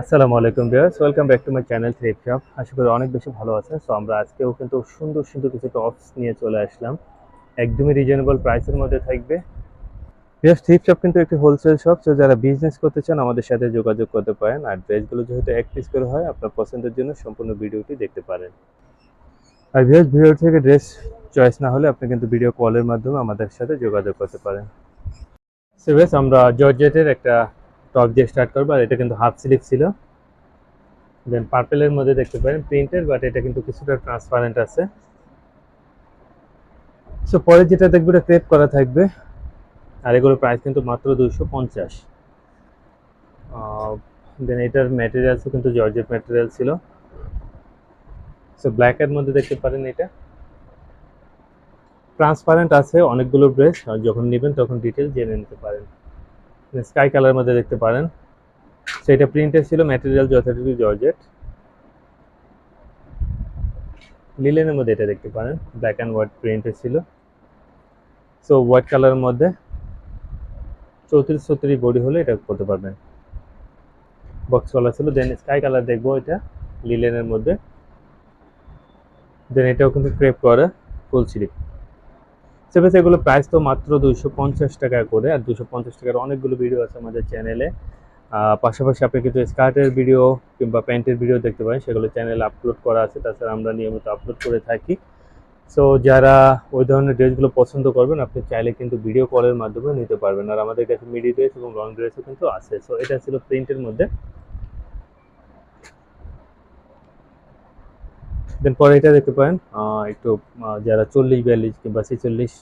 আসসালামু আলাইকুম viewers, welcome back to my channel thrift shop আশা করি অনেক বেশি ভালো আছেন সো আমরা আজকেও কিন্তু সুন্দর সুন্দর কিছু টপস নিয়ে চলে আসলাম। একদমই রিজনেবল প্রাইসের মধ্যে থাকবে। ভিউয়ার্স থ্রিপ শপ কিন্তু একটি হোলসেল শপ সো যারা বিজনেস করতে চান, আমাদের সাথে যোগাযোগ করতে পারেন। আর ড্রেসগুলো যেহেতু এক পিস করে হয়, আপনার পছন্দের জন্য সম্পূর্ণ ভিডিওটি দেখতে পারেন। আর ভিউয়ার্স ভিডিও থেকে ড্রেস চয়েস না হলে আপনি কিন্তু ভিডিও কলের মাধ্যমে আমাদের সাথে যোগাযোগ করতে পারেন। সো আমরা জর্জেটের একটা টপ দিয়ে স্টার্ট করব, আর এটা কিন্তু হাফ স্লিভ ছিল। দেন পার্পেলের মধ্যে দেখতে পারেন প্রিন্টের বাট এটা কিন্তু কিছুটা ট্রান্সপারেন্ট আছে। সো পরে যেটা দেখবে, এটা ক্রেপ করা থাকবে, আর এগুলোর প্রাইস কিন্তু মাত্র দুইশো পঞ্চাশ। দেন এটার ম্যাটেরিয়ালসও কিন্তু জর্জেট ম্যাটেরিয়াল ছিল। সো ব্ল্যাকের মধ্যে দেখতে পারেন এটা। ট্রান্সপারেন্ট আছে অনেকগুলো ড্রেস যখন নেবেন তখন ডিটেল জেনে নিতে পারেন। স্কাই কালার মধ্যে দেখতে পারেন। সেটা প্রিন্টের ছিল ম্যাটেরিয়াল যথারীতি জর্জেট। লিলেনের মধ্যে এটা দেখতে পারেন ব্ল্যাক অ্যান্ড হোয়াইট প্রিন্টের ছিল। সো হোয়াইট কালারের মধ্যে চৌত্রিশ ছত্রিশ বডি হলে এটা করতে পারবেন। বক্স কালার ছিল দেন স্কাই কালার দেখব এটা লিলেনের মধ্যে। দেন এটাও কিন্তু ক্রেপ করে ফুল স্লিপ সেভেস এগুলো প্রাইস তো মাত্র দুইশো পঞ্চাশ টাকা করে, আর দুশো পঞ্চাশ টাকার অনেকগুলো ভিডিও আছে আমাদের চ্যানেলে পাশাপাশি আপনি কিন্তু স্কার্টের ভিডিও কিংবা প্যান্টের ভিডিও দেখতে পারেন, সেগুলো চ্যানেলে আপলোড করা আছে, তাছাড়া আমরা নিয়মিত আপলোড করে থাকি। সো যারা ওই ধরনের ড্রেসগুলো পছন্দ করবেন, আপনি চাইলে কিন্তু ভিডিও কলের মাধ্যমে নিতে পারবেন। আর আমাদের কাছে মিডি ড্রেস এবং লং ড্রেসও কিন্তু আছে। সো এটা ছিল প্রিন্টের মধ্যে। দেন পরে এটা দেখতে পারেন একটু যারা চল্লিশ বিয়াল্লিশ কিংবা ছেচল্লিশ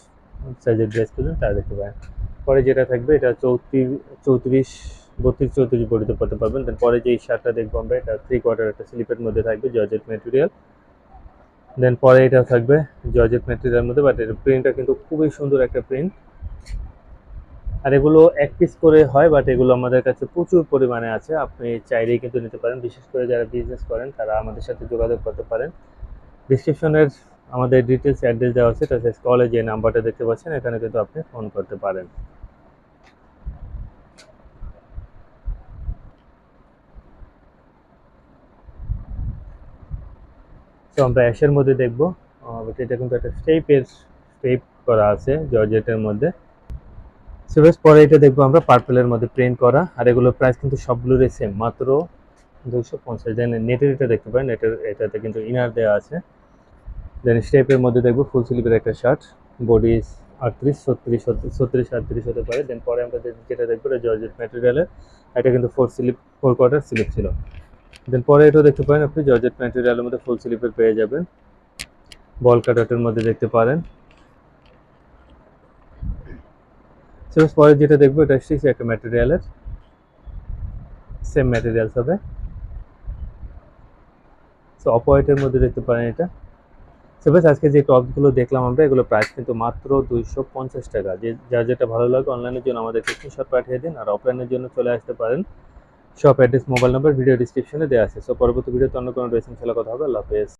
সাইজের ড্রেস খুঁজেন, তারা দেখতে পারেন। পরে যেটা থাকবে, এটা চৌত্রিশ চৌত্রিশ, বত্রিশ, চৌত্রিশ বডিতে পড়তে পারবেন। দেন পরে যে শার্টটা দেখব আমরা, এটা থ্রি কোয়ার্টার একটা স্লিপের মধ্যে থাকবে জর্জেট ম্যাটেরিয়াল দেন পরে এটা থাকবে জর্জেট ম্যাটেরিয়ালের মধ্যে বাট এর প্রিন্টটা কিন্তু খুবই সুন্দর একটা প্রিন্ট আর এগুলো এক পিস করে হয় বাট এগুলো আমাদের কাছে প্রচুর পরিমাণে আছে। আপনি চাইলেই কিন্তু নিতে পারেন। বিশেষ করে যারা বিজনেস করেন, তারা আমাদের সাথে যোগাযোগ করতে পারেন। ডিসক্রিপশনের আমাদের ডিটেলস অ্যাড্রেস দেওয়া আছে তাছাড়া কলে যে নাম্বারটা দেখতে পাচ্ছেন, এখানে কিন্তু আপনি ফোন করতে পারেন। তো আমরা অ্যাশের মধ্যে দেখব। এটা কিন্তু একটা স্টেপের স্টেপ করা আছে জর্জেটের মধ্যে। সেভেস পরে এটা দেখব আমরা পার্পেলের মধ্যে প্রিন্ট করা। আর এগুলোর প্রাইস কিন্তু সবগুলোরই সেম মাত্র দুশো পঞ্চাশ। দেন নেটের এটা দেখতে পারেন নেটের এটাতে কিন্তু ইনার দেওয়া আছে। দেন স্টেপের মধ্যে দেখব ফুল স্লিপের একটা শার্ট বডি আটত্রিশ, ছত্রিশ ছত্রিশ, আটত্রিশ হতে পারে। দেন পরে আমরা যেটা দেখব জর্জেট ম্যাটেরিয়ালের এটা কিন্তু four slip four quarter slip ছিল। দেন পরে এটা দেখতে পারেন আপনি জর্জেট ম্যাটেরিয়ালের মধ্যে ফুল স্লিপের পেয়ে যাবেন। বল কাটাটের মধ্যে দেখতে পারেন। সেভাবে পরে যেটা দেখব, এটা স্টিচ একটা ম্যাটেরিয়ালের সেম ম্যাটেরিয়ালস হবে। সো অপোয়াইটের মধ্যে দেখতে পারেন এটা। সেভাবে আজকে যে টপগুলো দেখলাম আমরা এগুলো প্রাইস কিন্তু মাত্র দুইশো পঞ্চাশ টাকা। যে, যার যেটা ভালো লাগে অনলাইনের জন্য আমাদের স্ক্রিনশট পাঠিয়ে দিন আর অফলাইনের জন্য চলে আসতে পারেন। Shop address mobile number video ডিসক্রিপশনে দেওয়া আছে। সো পরবর্তী ভিডিওতে অন্য কোনো ড্রেসিং খেলা কথা হবে। আল্লাহ হাফেজ।